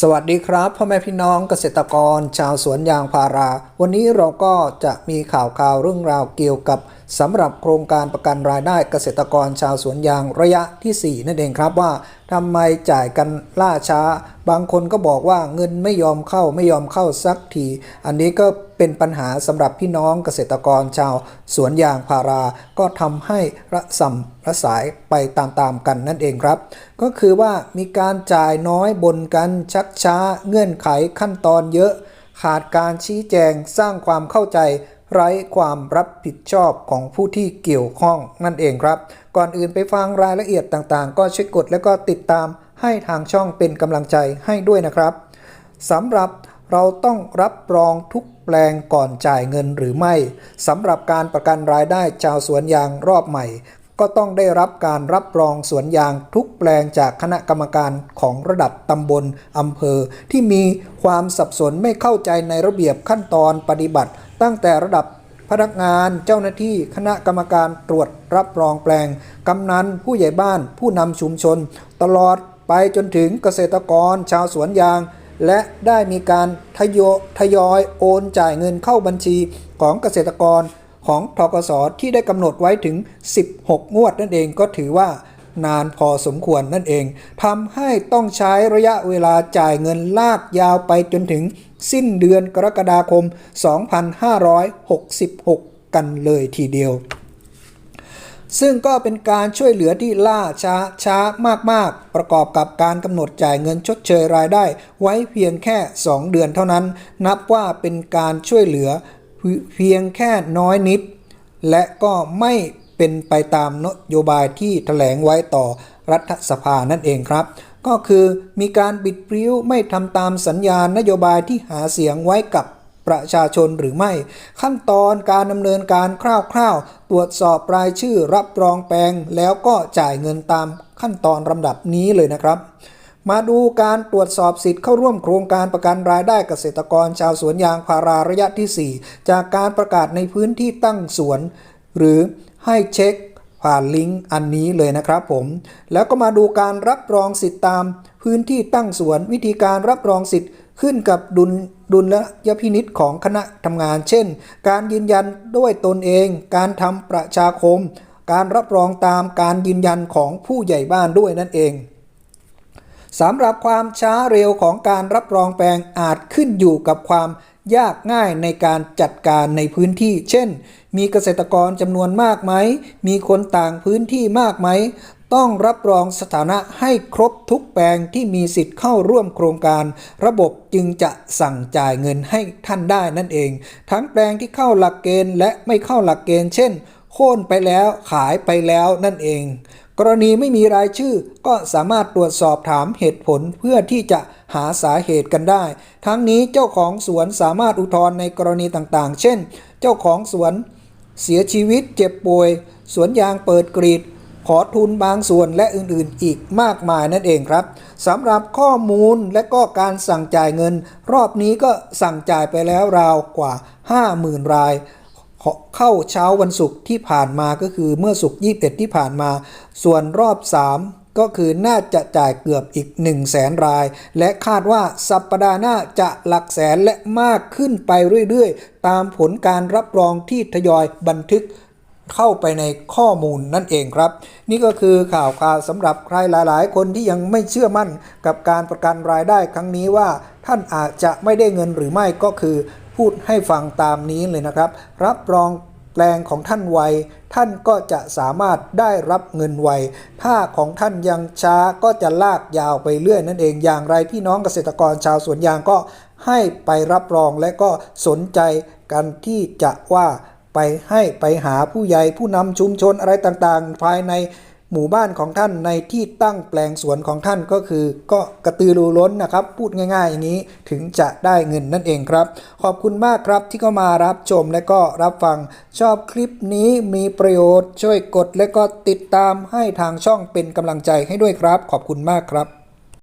สวัสดีครับพ่อแม่พี่น้องเกษตรกร ชาวสวนยางพารา วันนี้เราก็จะมีข่าวข่าวเรื่องราวเกี่ยวกับ สำหรับโครงการประกันรายได้เกษตรกรชาวสวนยางระยะทีสี่ 4 นั่นเองครับว่าทำไมจ่ายกันล่าช้า บางคนก็บอกว่าเงินไม่ยอมเข้าไม่ยอมเข้าสักที อันนี้ก็เป็นปัญหาสำหรับพี่น้องเกษตรกรชาวสวนยางพารา ก็ทำให้ระสำระสายไปตามๆกันนั่นเองครับ ก็คือว่ามีการจ่ายน้อยบนกันชักช้า เงื่อนไขขั้นตอนเยอะ ขาดการชี้แจงสร้างความเข้าใจ ไร้ความรับผิดชอบของผู้ที่เกี่ยวข้องนั่นเองครับ ก่อนอื่นไปฟังรายละเอียดต่างๆ ก็ช่วยกดและก็ติดตามให้ทางช่องเป็นกำลังใจให้ด้วยนะครับสำหรับเราต้องรับรองทุกแปลงก่อนจ่ายเงินหรือไม่สำหรับการประกันรายได้ชาวสวนยางรอบใหม่ ก็ต้องได้รับการรับรองสวนยางทุกแปลงจากคณะกรรมการของระดับตำบลอำเภอ ที่มีความสับสนไม่เข้าใจในระเบียบขั้นตอนปฏิบัติ ตั้งแต่ระดับพนักงานเจ้าหน้าที่คณะกรรมการตรวจรับรองแปลง กำนันผู้ใหญ่บ้าน ผู้นำชุมชน ตลอดไปจนถึงเกษตรกรชาวสวนยาง และได้มีการทยอยทยอยโอนจ่ายเงินเข้าบัญชีของเกษตรกรของทกสที่ได้กำหนดไว้ถึง 16 งวดนั่นเองก็ถือว่า นานพอสมควรนั่นเองทำให้ต้องใช้ระยะเวลาจ่ายเงินลากยาวไปจนถึงสิ้นเดือนกรกฎาคม 2566 กันเลยทีเดียว ซึ่งก็เป็นการช่วยเหลือที่ล่าช้าช้ามากๆ ประกอบกับการกำหนดจ่ายเงินชดเชยรายได้ ไว้เพียงแค่ 2 เดือนเท่านั้น นับว่าเป็นการช่วยเหลือเพียงแค่น้อยนิด และก็ไม่ เป็นไปตามนโยบายที่แถลงไว้ต่อรัฐสภานั่นเองครับ ก็คือมีการบิดพริ้วไม่ทำตามสัญญาณนโยบายที่หาเสียงไว้กับประชาชนหรือไม่ ขั้นตอนการดำเนินการคร่าวๆ ตรวจสอบรายชื่อรับรองแปลง แล้วก็จ่ายเงินตามขั้นตอนลำดับนี้เลยนะครับ มาดูการตรวจสอบสิทธิ์เข้าร่วมโครงการประกันรายได้เกษตรกรชาวสวนยางพาราระยะที่ 4 จากการประกาศในพื้นที่ตั้งสวน หรือให้เช็คผ่านลิงก์อันนี้เลยนะครับผม แล้วก็มาดูการรับรองสิทธิ์ตาม พื้นที่ตั้งสวนวิธีการรับรองสิทธิ์ขึ้นกับดุลดุลและยพินิษของคณะทำงาน เช่น การยืนยันด้วยตนเอง การทำประชาคม การรับรองตามการยืนยันของผู้ใหญ่บ้านด้วยนั่นเองสำหรับความช้าเร็วของการรับรองแปลงอาจขึ้นอยู่กับความ ยากง่ายในการจัดการในพื้นที่ เช่น มีเกษตรกรจำนวนมากไหม มีคนต่างพื้นที่มากไหม ต้องรับรองสถานะให้ครบทุกแปลงที่มีสิทธิ์เข้าร่วมโครงการ ระบบจึงจะสั่งจ่ายเงินให้ท่านได้นั่นเอง ทั้งแปลงที่เข้าหลักเกณฑ์และไม่เข้าหลักเกณฑ์ เช่น โค่นไปแล้วขายไปแล้วนั่นเอง กรณีไม่มีรายชื่อก็สามารถตรวจสอบถามเหตุผลเพื่อที่จะหาสาเหตุกันได้ ทั้งนี้เจ้าของสวนสามารถอุทธรณ์ในกรณีต่างๆ เช่น เจ้าของสวนเสียชีวิตเจ็บป่วย สวนยางเปิดกรีด ขอทุนบางส่วนและอื่นๆ อีกมากมายนั่นเองครับสำหรับข้อมูลและก็การสั่งจ่ายเงิน รอบนี้ก็สั่งจ่ายไปแล้วราวกว่า 50,000 ราย เข้าเช้าวันศุกร์ที่ผ่านมาก็คือเมื่อศุกร์21 ที่ผ่านมา ส่วนรอบ 3 ก็คือน่าจะจ่ายเกือบอีก 1 0 0 0 0แสนราย และคาดว่าสัปดาห์หน้าจะหลักแสนและมากขึ้นไปเรื่อยๆ ตามผลการรับรองที่ทยอยบันทึกเข้าไปในข้อมูลนั่นเองครับ นี่ก็คือข่าวข่าวสำหรับใครหลาย ๆ คนที่ยังไม่เชื่อมั่นกับการประกันรายได้ครั้งนี้ว่า ท่านอาจจะไม่ได้เงินหรือไม่ก็คือ พูดให้ฟังตามนี้เลยนะครับ รับรองแปลงของท่านไว ท่านก็จะสามารถได้รับเงินไวถ้าของท่านยังช้าก็จะลากยาวไปเรื่อยนั่นเองอย่างไรพี่น้องเกษตรกรชาวสวนยางก็ให้ไปรับรองและก็สนใจกันที่จะว่าไปให้ไปหาผู้ใหญ่ผู้นำชุมชนอะไรต่างๆ ภายใน หมู่บ้านของท่านในที่ตั้งแปลงสวนของท่านก็คือ ก็กระตือรือร้นนะครับ พูดง่ายๆอย่างนี้ถึงจะได้เงินนั่นเองครับ ขอบคุณมากครับที่เข้ามารับชมและก็รับฟังชอบคลิปนี้มีประโยชน์ช่วยกดและก็ติดตามให้ทางช่องเป็นกำลังใจให้ด้วยครับ ขอบคุณมากครับ